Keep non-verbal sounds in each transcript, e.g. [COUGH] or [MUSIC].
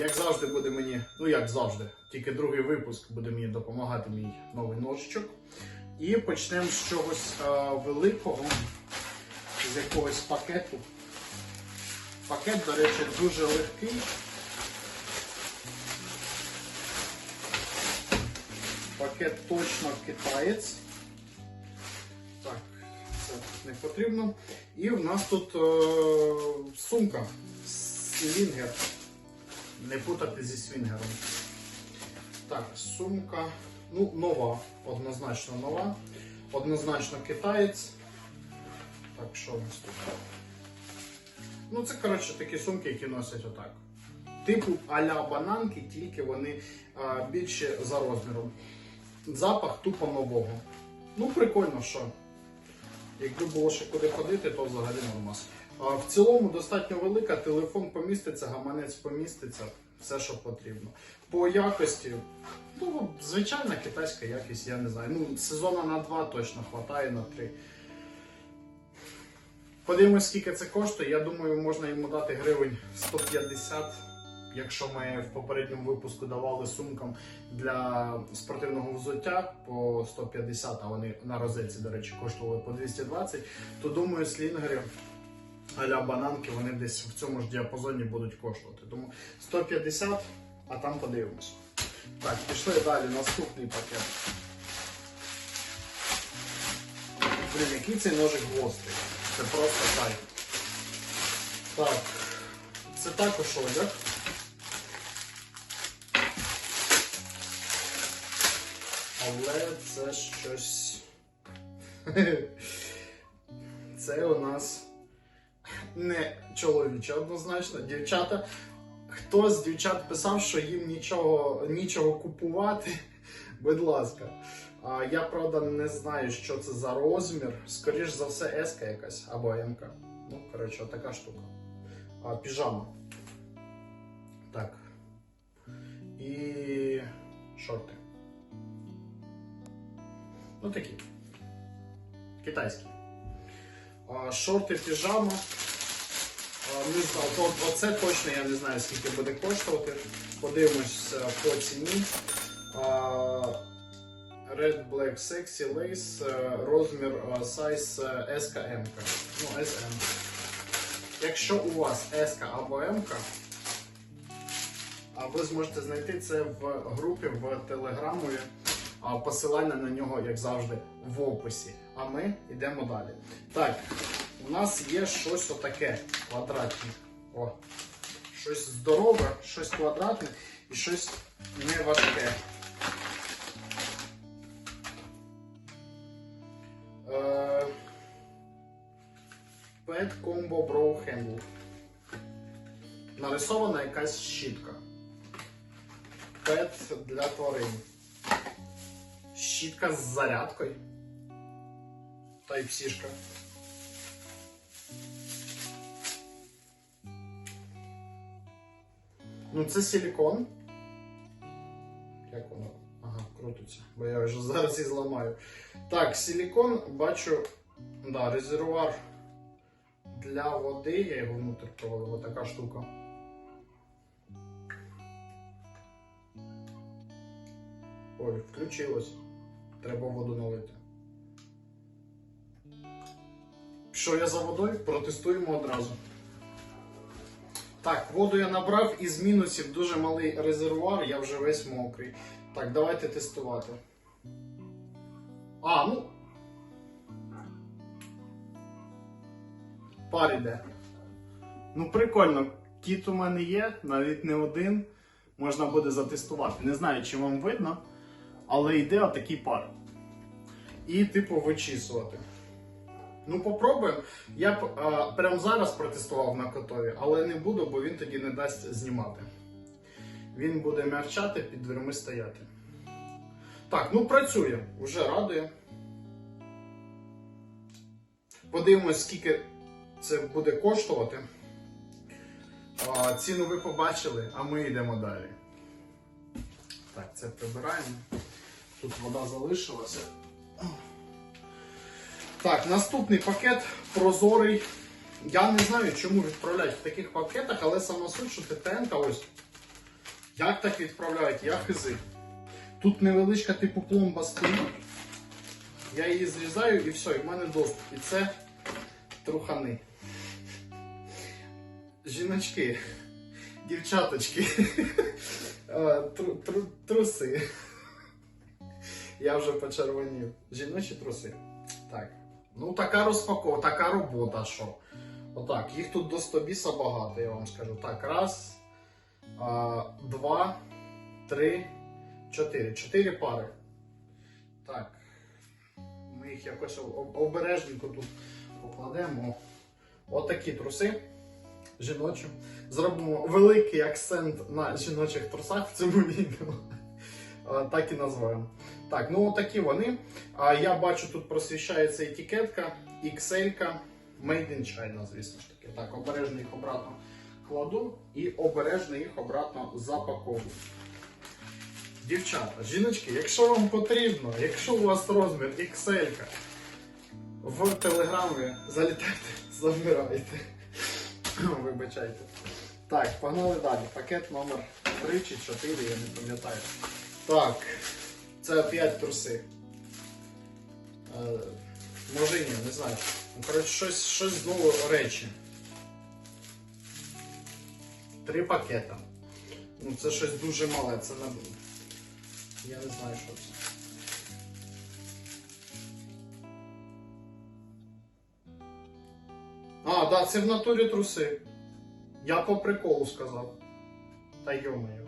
Як завжди буде мені, ну як завжди, тільки другий випуск буде мені допомагати мій новий ножичок. І почнемо з чогось е, великого, з якогось пакету. Пакет, до речі, дуже легкий. Пакет точно китаєць. Так, це не потрібно. І в нас тут е, сумка Свінгер. Не путати зі свінгером. Так, сумка. Ну, нова, однозначно нова. Однозначно китаєць. Так, що у нас тут? Ну, це, коротше, такі сумки, які носять отак. Типу а-ля бананки, тільки вони а, більше за розміром. Запах тупо нового. Ну, прикольно, що. Якби було ще куди ходити, то взагалі нормас. В цілому достатньо велика, телефон поміститься, гаманець поміститься, все, що потрібно. По якості, ну, звичайна китайська якість, я не знаю. Ну, сезона на два точно хватає на три. Подивимось, скільки це коштує. Я думаю, можна йому дати гривень 150. Якщо ми в попередньому випуску давали сумкам для спортивного взуття по 150, а вони на розетці, до речі, коштували по 220, то думаю, слінгери а-ля бананки вони десь в цьому ж діапазоні будуть коштувати. Тому 150, а там подивимось. Так, пішли далі. Наступний пакет. Блін, який цей ножик гострий. Це просто кайф. Так. Це також одяг. Але це щось. [LAUGHS] Це у нас не чоловіче однозначно. Дівчата. Хто з дівчат писав, що їм нічого, нічого купувати, [LAUGHS] будь ласка. А, я правда не знаю, що це за розмір. Скоріш за все, S якась або М. Ну, коротше, така штука. А, піжама. Так. І шорти. Ну такі. Китайські. А, шорти, піжама. А, Не знаю, то, оце точно я не знаю, скільки буде коштувати. Подивимось по ціні. Red Black Sexy Lace, е, розмір е, size е, S M. Ну, SM. Якщо у вас S або M, ви зможете знайти це в групі в Телеграмові. Посилання на нього, як завжди, в описі. А ми йдемо далі. Так, у нас є щось отаке квадратне. О, щось здорове, щось квадратне і щось не важке. Е, Pet Combo Brow Handle. Нарисована якась щітка. Пет для тварин. Щітка з зарядкою. Та Ну, це силікон. Як воно? Ага, крутиться, бо я вже зараз і зламаю. Так, силікон, бачу, да, резервуар для води, я його внутрь провалив, отака штука. Ой, включилось. Треба воду налити. Що я за водою? Протестуємо одразу. Так, воду я набрав із мінусів дуже малий резервуар, я вже весь мокрий. Так, давайте тестувати. А, ну. Пар іде. Ну, прикольно. Кіт у мене є, навіть не один. Можна буде затестувати. Не знаю, чи вам видно, але йде отакий пар. І, типу, вичісувати. Ну, попробуємо. Я б а, прямо зараз протестував на котові, але не буду, бо він тоді не дасть знімати. Він буде мерчати, під дверми стояти. Так, ну працює, вже радує. Подивимось, скільки це буде коштувати. А, ціну ви побачили, а ми йдемо далі. Так, це прибираємо. Тут вода залишилася. Так, наступний пакет прозорий. Я не знаю, чому відправляють в таких пакетах, але сама суть, що ТТН ось Як так відправляють? Я хизи. Тут невеличка типу пломба стоїть. Я її зрізаю і все, і в мене доступ. І це трухани. Жіночки, дівчаточки, е, тру- тру- труси. Я вже почервонів. Жіночі труси. Так. Ну, така розпаковка, така робота, що. Отак, їх тут до 100 біса багато, я вам скажу. Так, раз, а, два, три, чотири. Чотири пари. Так. Ми їх якось обережненько тут покладемо. Отакі труси жіночі. Зробимо великий акцент на жіночих трусах в цьому відео. А, Так і назваємо. Так, ну отакі вони. А я бачу, тут просвіщається етикетка, XL, Made in China, звісно ж таки. Так, обережно їх обратно кладу і обережно їх обратно запаковую. Дівчата, жіночки, якщо вам потрібно, якщо у вас розмір XL, в телеграмі залітайте, [LAUGHS] забирайте. [COUGHS] Вибачайте. Так, погнали далі. Пакет номер 3 чи 4, я не пам'ятаю. Так, це 5 труси. Е, може ні, не знаю. Ну, коротше, щось, щось знову речі. Три пакета. Ну, це щось дуже мале, це не. Я не знаю, що це. А, да, це в натурі труси. Я по приколу сказав. Та йомаю.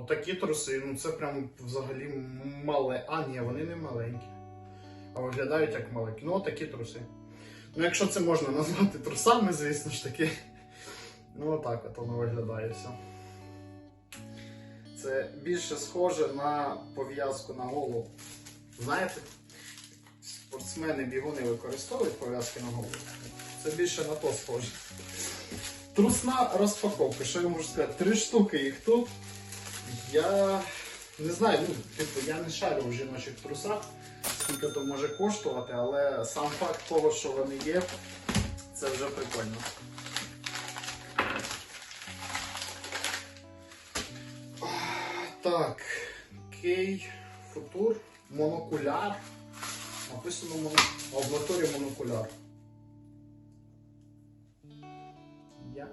Отакі труси, ну це прям взагалі мале. А, ні, вони не маленькі. А виглядають як маленькі. Ну, отакі труси. Ну, якщо це можна назвати трусами, звісно ж таки. Ну, отак от воно виглядає все. Це більше схоже на пов'язку на голову. Знаєте, спортсмени бігуни використовують пов'язки на голову. Це більше на то схоже. Трусна розпаковка, що я можу сказати? Три штуки їх тут. Я не знаю, ну, типу, я не шарю в жіночих трусах, скільки то може коштувати, але сам факт того, що вони є, це вже прикольно. Так, Кей Футур, монокуляр. Написано моно... в монокуляр. Я.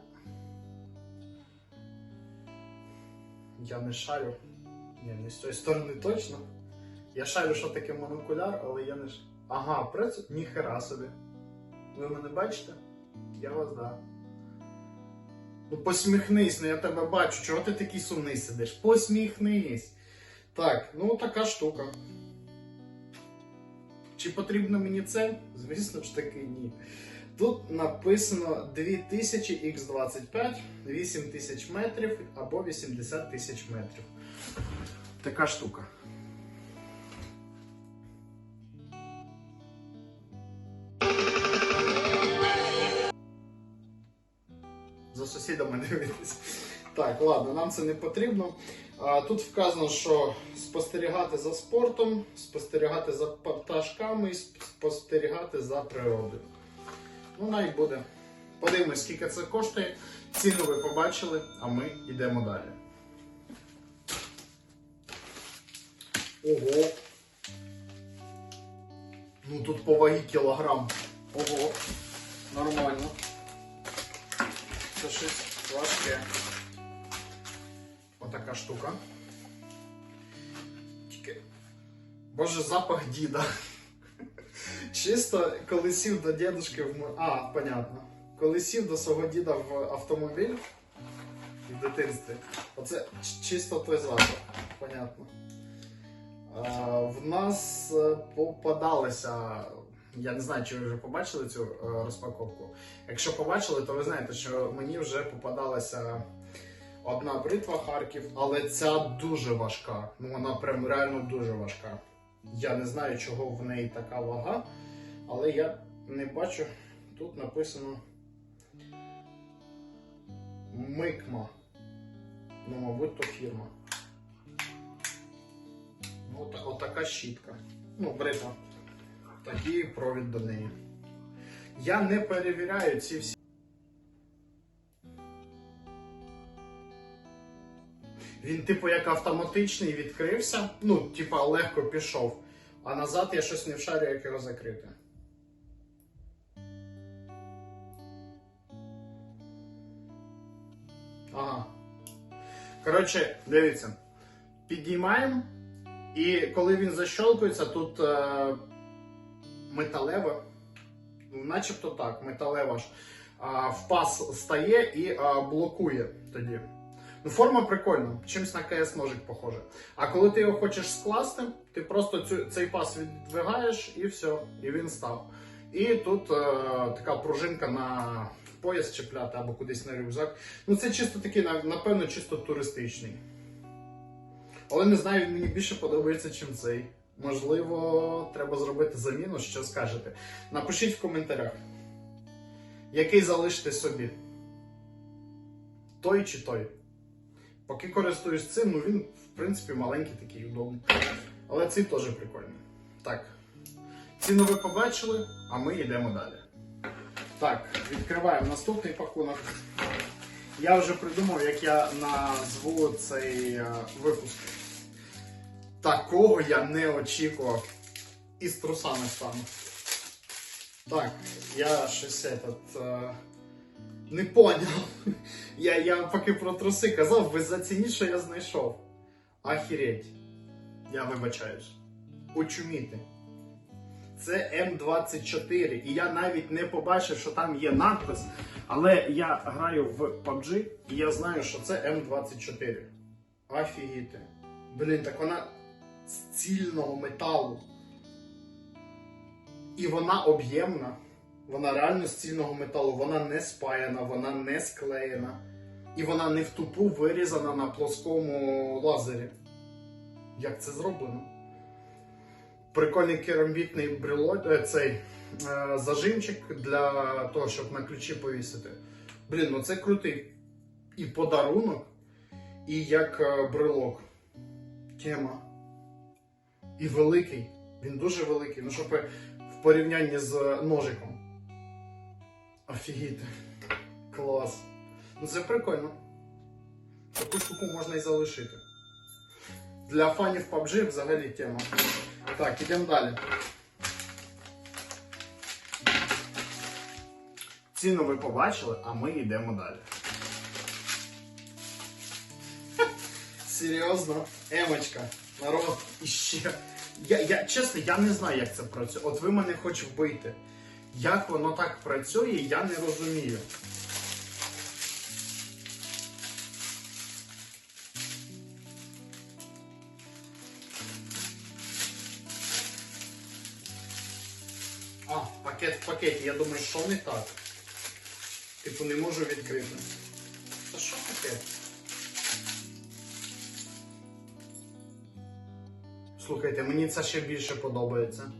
Я не шарю. Ні, не з цієї сторони точно. Я шарю, що таке монокуляр, але я не ш... Ага, працю... Ніхера собі. Ви мене бачите? Я вас да. Ну посміхнись, ну я тебе бачу, чого ти такий сумний сидиш? Посміхнись. Так, ну така штука. Чи потрібно мені це? Звісно ж таки, ні. Тут написано 2000X25, 8000 метрів або 80 тисяч метрів. Така штука. За сусідами [LAUGHS] дивитись. Так, ладно, нам це не потрібно. Тут вказано, що спостерігати за спортом, спостерігати за пташками спостерігати за природою. Ну, навіть буде. Подивимось, скільки це коштує. Ціну ви побачили, а ми йдемо далі. Ого. Ну тут по вагі кілограм. Ого. Нормально. Це щось важке. Отака штука. Тільки. Боже, запах діда. Чисто коли сів до дідушки в А, понятно. Коли сів до свого діда в автомобіль в дитинстві, оце чисто той запах, понятно. А, в нас е, попадалися. Я не знаю, чи ви вже побачили цю е, розпаковку. Якщо побачили, то ви знаєте, що мені вже попадалася одна бритва Харків, але ця дуже важка. Ну вона прям реально дуже важка. Я не знаю, чого в неї така вага, але я не бачу. Тут написано Микма. Ну, мабуть, то фірма. Ну, от, отака щітка. Ну, бритва. Такий провід до неї. Я не перевіряю ці всі. Він, типу, як автоматичний відкрився, ну, типу, легко пішов. А назад я щось не вшарю, як його закрити. Коротше, дивіться. Підіймаємо. І коли він защолкується, тут е, металева, ну, начебто так, металева ж а, в пас стає і а, блокує тоді. Ну, форма прикольна, чимось на КС ножик похоже. А коли ти його хочеш скласти, ти просто цю, цей пас віддвигаєш і все, і він став. І тут е, така пружинка на пояс чіпляти або кудись на рюкзак. Ну це чисто такий, напевно, чисто туристичний. Але не знаю, він мені більше подобається, чим цей. Можливо, треба зробити заміну, що скажете. Напишіть в коментарях, який залишите собі. Той чи той. Поки користуюсь цим, ну він, в принципі, маленький такий удобний. Але цей теж прикольний. Так. Ціну ви побачили, а ми йдемо далі. Так, відкриваємо наступний пакунок. Я вже придумав, як я назву цей е, випуск. Такого я не очікував. І з трусами стану. Так, я щось этот, е, не поняв. Я, я поки про труси казав, ви зацініть, що я знайшов. Ахереть. Я вибачаюсь. Очуміти. Це М24. І я навіть не побачив, що там є надпис. Але я граю в PUBG і я знаю, що це М24. Офігіти. Блін, так вона з цільного металу. І вона об'ємна. Вона реально з цільного металу. Вона не спаяна, вона не склеєна. І вона не в тупу вирізана на плоскому лазері. Як це зроблено? Прикольний керамбітний брелок, е, цей е, зажимчик для того, щоб на ключі повісити. Блін, ну це крутий і подарунок, і як е, брелок. Тема. І великий. Він дуже великий. Ну, щоб в порівнянні з ножиком. Офігіти. Клас. Ну це прикольно. Таку штуку можна і залишити. Для фанів PUBG взагалі тема. Так, ідемо далі. Ціну ви побачили, а ми йдемо далі. Серйозно, Емочка, народ, іще. Я, я, чесно, я не знаю, як це працює. От ви мене хоч вбийте. Як воно так працює, я не розумію. Пакеті. Я думаю, що не так. Типу не можу відкрити. Та що таке? Слухайте, мені це ще більше подобається.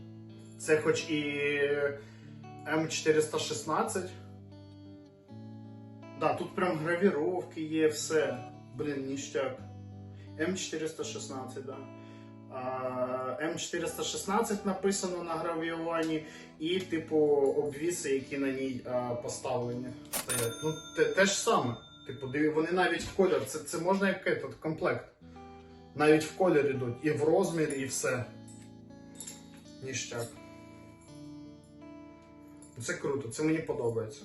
Це хоч і М416. Да, тут прям гравіровки є, все. Блін, ніштяк. М416, да. А, М416 написано на гравіюванні, і, типу, обвіси, які на ній поставлені. стоять. Ну, те, те ж саме. Типу, вони навіть в колір. Це, це можна як этот, комплект. Навіть в колір ідуть. І в розмір, і все. Ніштяк. Це круто, це мені подобається.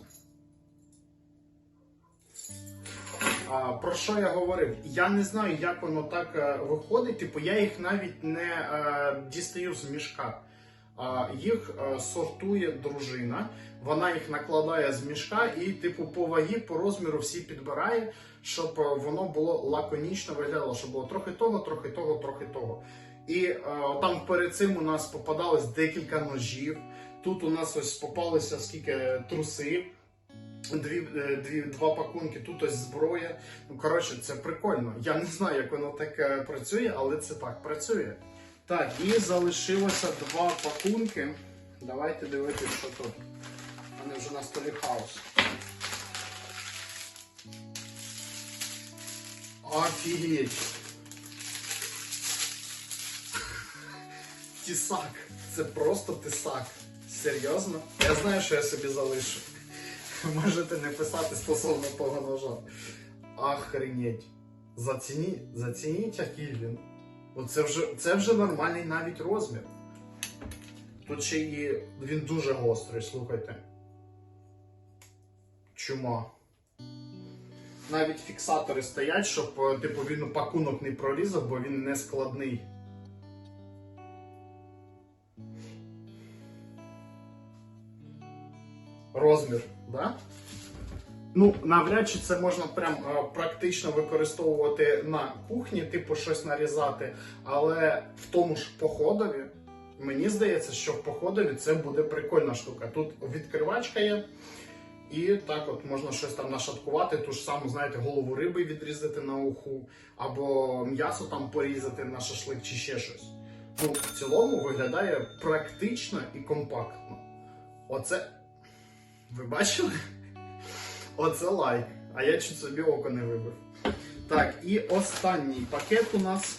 Про що я говорив? Я не знаю, як воно так е, виходить. Типу, я їх навіть не е, дістаю з мішка. Їх е, сортує дружина, вона їх накладає з мішка і, типу, по вагі, по розміру всі підбирає, щоб воно було лаконічно виглядало, щоб було трохи того, трохи того, трохи того. І там перед цим у нас попадалось декілька ножів. Тут у нас ось попалися скільки труси. Дві, е, дві, два пакунки, тут ось зброя. Ну, коротше, це прикольно. Я не знаю, як воно так працює, але це так працює. Так, і залишилося два пакунки. Давайте дивитися, що тут. Вони вже на столі хаос. Офігеть! Тісак. Це просто тисак. Серйозно? Я знаю, що я собі залишу. Можете не писати стосовно того ножа. Охренеть. Зацініть, зацініть, який він. Оце вже, це вже нормальний навіть розмір. Тут ще і він дуже гострий, слухайте. Чума. Навіть фіксатори стоять, щоб е, типу, він пакунок не прорізав, бо він не складний. Розмір, да? Ну, навряд чи це можна прям е, практично використовувати на кухні, типу щось нарізати, але в тому ж походові, мені здається, що в походові це буде прикольна штука. Тут відкривачка є, і так от можна щось там нашаткувати, ту ж саму, знаєте, голову риби відрізати на уху, або м'ясо там порізати на шашлик чи ще щось. Ну, в цілому виглядає практично і компактно. Оце. Ви бачили? Оце лайк. А я чуть собі око не вибив. Так, і останній пакет у нас.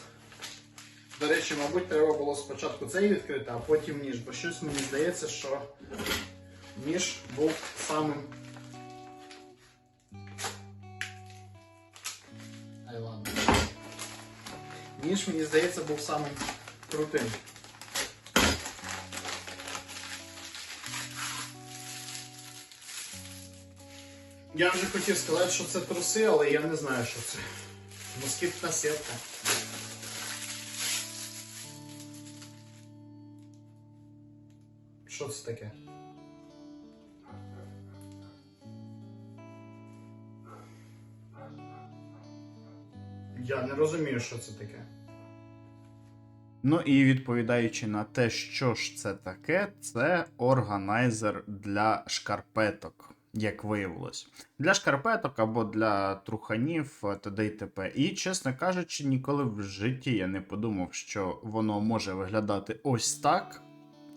До речі, мабуть, треба було спочатку цей відкрити, а потім ніж, бо щось мені здається, що ніж був самим. Ай, ладно. Ніж, мені здається, був самим крутим. Я вже хотів сказати, що це труси, але я не знаю, що це. Москітна сітка. Що це таке? Я не розумію, що це таке. Ну і відповідаючи на те, що ж це таке, це органайзер для шкарпеток, як виявилось. Для шкарпеток або для труханів е, т.д. і т.п. І, чесно кажучи, ніколи в житті я не подумав, що воно може виглядати ось так,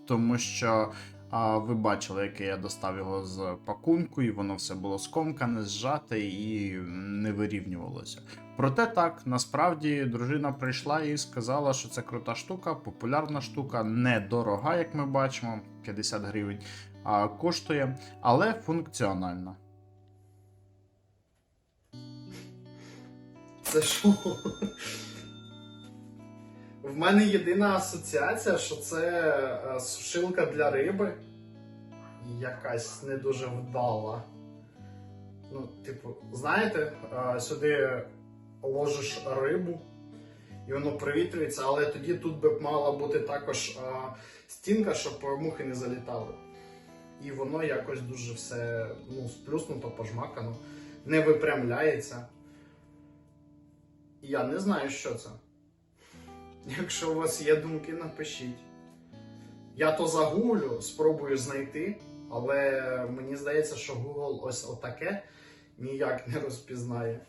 тому що. А ви бачили, яке я достав його з пакунку, і воно все було скомкане, зжате і не вирівнювалося. Проте так, насправді дружина прийшла і сказала, що це крута штука, популярна штука, недорога, як ми бачимо, 50 гривень коштує, але функціональна. Це що? В мене єдина асоціація, що це е, сушилка для риби. Якась не дуже вдала. Ну, типу, знаєте, е, сюди ложиш рибу, і воно провітрюється, але тоді тут би мала бути також е, стінка, щоб мухи не залітали. І воно якось дуже все ну, сплюснуто, пожмакано, не випрямляється. Я не знаю, що це. Якщо у вас є думки, напишіть. Я то загуглю, спробую знайти, але мені здається, що Google ось отаке ніяк не розпізнає.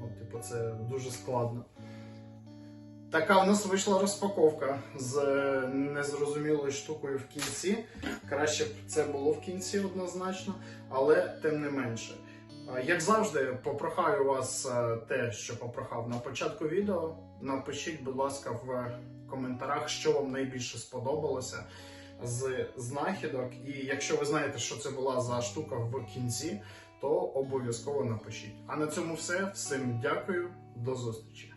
Ну, типу, це дуже складно. Така у нас вийшла розпаковка з е, незрозумілою штукою в кінці. Краще б це було в кінці однозначно, але тим не менше. Як завжди, попрохаю вас е, те, що попрохав на початку відео. Напишіть, будь ласка, в коментарях, що вам найбільше сподобалося з знахідок. І якщо ви знаєте, що це була за штука в кінці, то обов'язково напишіть. А на цьому все. Всім дякую, до зустрічі.